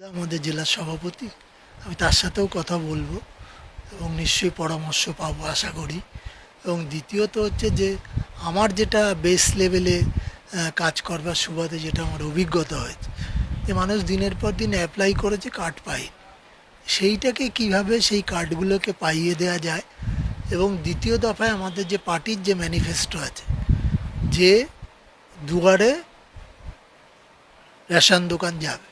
আমাদের জেলার সভাপতি, আমি তার সাথেও কথা বলব এবং নিশ্চয়ই পরামর্শ পাবো আশা করি। এবং দ্বিতীয়ত হচ্ছে যে, আমার যেটা বেস লেভেলে কাজ করবার সুবাদে যেটা আমার অভিজ্ঞতা হয়েছে, যে মানুষ দিনের পর দিন অ্যাপ্লাই করেছে কার্ড পাই সেইটাকে কীভাবে সেই কার্ডগুলোকে পাইয়ে দেওয়া যায়? এবং দ্বিতীয় দফায় আমাদের যে পার্টির যে ম্যানিফেস্টো আছে, যে দুয়ারে রেশন দোকান যাবে।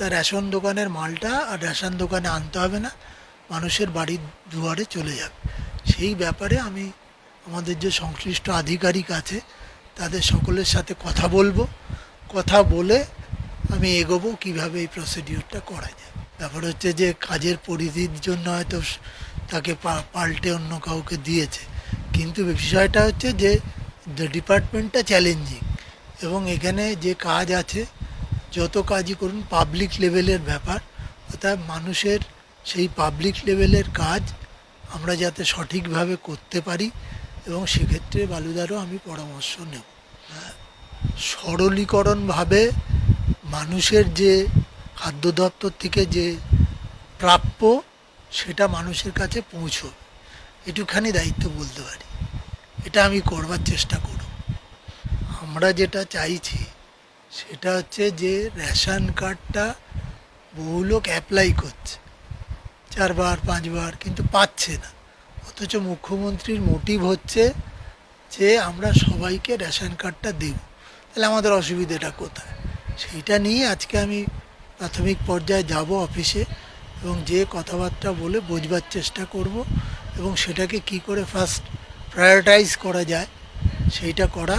তা রেশন দোকানের মালটা আর রেশন দোকানে আনতে হবে না, মানুষের বাড়ির দুয়ারে চলে যাবে। সেই ব্যাপারে আমি আমাদের যে সংশ্লিষ্ট আধিকারিক আছে, তাদের সকলের সাথে কথা বলব। কথা বলে আমি এগোবো কীভাবে এই প্রসিডিওরটা করা যায়। ব্যাপার হচ্ছে যে কাজের পরিধির জন্য হয়তো তাকে পাল্টে অন্য কাউকে দিয়েছে। কিন্তু বিষয়টা হচ্ছে যে ডিপার্টমেন্টটা চ্যালেঞ্জিং এবং এখানে যে কাজ আছে যত কাজই করুন পাবলিক লেভেলের ব্যাপার অর্থাৎ মানুষের সেই পাবলিক লেভেলের কাজ আমরা যাতে সঠিকভাবে করতে পারি এবং সেক্ষেত্রে বালুদারও আমি পরামর্শ নেব। হ্যাঁ, সরলীকরণভাবে মানুষের যে খাদ্য দপ্তর থেকে যে প্রাপ্য সেটা মানুষের কাছে পৌঁছবে। এটুখানি দায়িত্ব বলতে পারি। এটা আমি করবার চেষ্টা করব। আমরা যেটা চাইছি সেটা হচ্ছে যে রেশন কার্ডটা বহু লোক অ্যাপ্লাই করছে। চারবার, পাঁচবার, কিন্তু পাচ্ছে না। অথচ মুখ্যমন্ত্রীর মোটিভ হচ্ছে যে আমরা সবাইকে রেশন কার্ডটা দেব। তাহলে আমাদের অসুবিধাটা কোথায়? সেইটা নিয়ে আজকে আমি প্রাথমিক পর্যায়ে যাব অফিসে এবং যে কথাবার্তা বলে বোঝবার চেষ্টা করব এবং সেটাকে কি করে ফার্স্ট প্রায়োরিটাইজ করা যায়, সেইটা করা